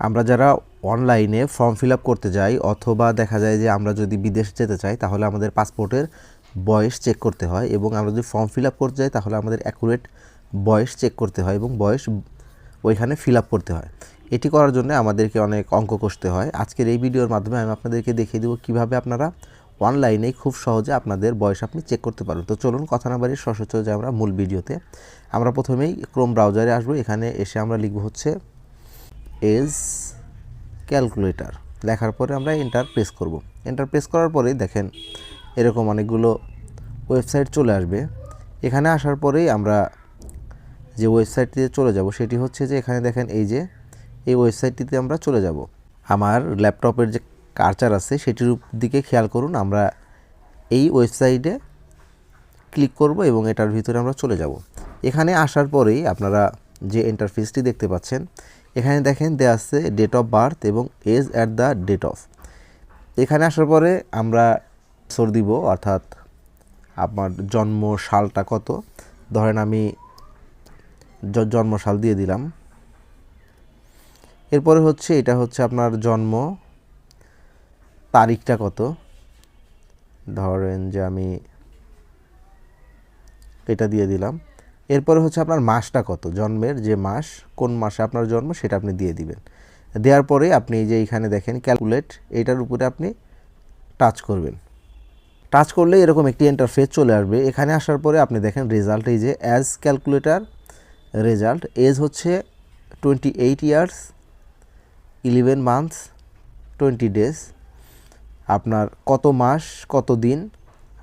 আমরা যারা অনলাইনে ফর্ম ফিল আপ করতে যাই অথবা দেখা যায় যে আমরা যদি বিদেশ যেতে চাই, তাহলে আমাদের পাসপোর্টের বয়স চেক করতে হয় এবং আমরা যদি ফর্ম ফিল আপ করতে যাই, তাহলে আমাদের অ্যাকুরেট বয়স চেক করতে হয় এবং বয়স ওইখানে ফিল আপ করতে হয়। এটি করার জন্য আমাদেরকে অনেক অঙ্ক কষতে হয়। আজকের এই ভিডিওর মাধ্যমে আমি আপনাদেরকে দেখিয়ে দেবো কীভাবে আপনারা অনলাইনে খুব সহজে আপনাদের বয়স আপনি চেক করতে পারবেন। তো চলুন কথা না বাড়ি সশস্ত্র যে আমরা মূল ভিডিওতে। আমরা প্রথমেই ক্রোম ব্রাউজারে আসব। এখানে এসে আমরা লিখব হচ্ছে এজ ক্যালকুলেটর লেখার পরে আমরা এন্টার প্রেস করব। এন্টার প্রেস করার পরেই দেখেন এরকম অনেকগুলো ওয়েবসাইট চলে আসবে। এখানে আসার পরেই আমরা যে ওয়েবসাইটটিতে চলে যাব, সেটি হচ্ছে যে এখানে দেখেন এই যে, এই ওয়েবসাইটটিতে আমরা চলে যাব। আমার ল্যাপটপের যে কার্চার আছে, সেটির দিকে খেয়াল করুন, আমরা এই ওয়েবসাইটে ক্লিক করব এবং এটার ভিতরে আমরা চলে যাব। এখানে আসার পরেই আপনারা যে ইন্টারফেসটি দেখতে পাচ্ছেন এখানে দেখেন দেওয়া আছে ডেট অফ বার্থ এবং age at the date of এখানে আসার পরে আমরা বছর দিব, অর্থাৎ আপনার জন্ম সালটা কত? ধরেন আমি জ- জন্ম সাল দিয়ে দিলাম। এরপরে হচ্ছে এটা হচ্ছে আপনার জন্ম তারিখটা কত? ধরেন যে আমি এটা দিয়ে দিলাম। এরপরে হচ্ছে আপনার মাসটা কত? জন্মের যে মাস, কোন মাসে আপনার জন্ম সেটা আপনি দিয়ে দিবেন। দেওয়ার পরে আপনি যে এখানে দেখেন ক্যালকুলেট এটার উপরে আপনি টাচ করবেন। টাচ করলে এরকম একটি ইন্টারফেস চলে আসবে। এখানে আসার পরে আপনি দেখেন রেজাল্ট এই যে অ্যাজ ক্যালকুলেটার রেজাল্ট এজ হচ্ছে twenty eight years eleven months twenty days আপনার কত মাস, কত দিন,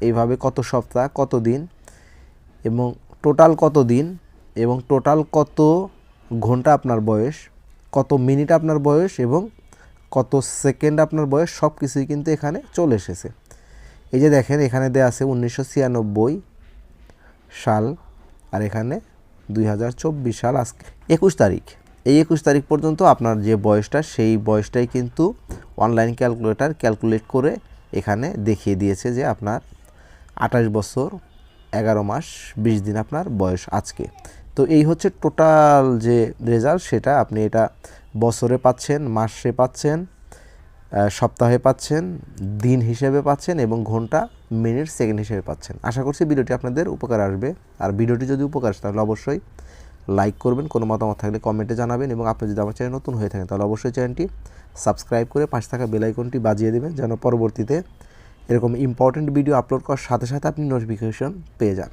এইভাবে কত সপ্তাহ, কত দিন, এবং টোটাল কত দিন এবং টোটাল কত ঘণ্টা আপনার বয়স, কত মিনিট আপনার বয়স এবং কত সেকেন্ড আপনার বয়স সব কিছুই কিন্তু এখানে চলে এসেছে। এই যে দেখেন, এখানে দেওয়া আছে উনিশশো ছিয়ানব্বই সাল আর এখানে দুই হাজার চব্বিশ সাল আজকে। একুশ তারিখ। এই একুশ তারিখ পর্যন্ত আপনার যে বয়সটা, সেই বয়সটাই কিন্তু অনলাইন ক্যালকুলেটর ক্যালকুলেট করে এখানে দেখিয়ে দিয়েছে যে আপনার আঠাশ বছর এগারো মাস, বিশ দিন আপনার বয়স আজকে। তো এই হচ্ছে টোটাল যে রেজাল্ট সেটা আপনি এটা বছরে পাচ্ছেন, মাসে পাচ্ছেন সপ্তাহে পাচ্ছেন, দিন হিসেবে পাচ্ছেন এবং ঘণ্টা মিনিট সেকেন্ড হিসেবে পাচ্ছেন। আশা করছি ভিডিওটি আপনাদের উপকার আসবে। আর ভিডিওটি যদি উপকার আসে, তাহলে অবশ্যই লাইক করবেন, কোনো মতামত থাকলে কমেন্টে জানাবেন এবং আপনি যদি আমার চ্যানেল নতুন হয়ে থাকেন, তাহলে অবশ্যই চ্যানেলটি সাবস্ক্রাইব করে পাশে থাকা বেল আইকনটি বাজিয়ে দেবেন, যেন পরবর্তীতে এরকম ইম্পর্ট্যান্ট ভিডিও আপলোড করার সাথে সাথে আপনি নোটিফিকেশন পেয়ে যান।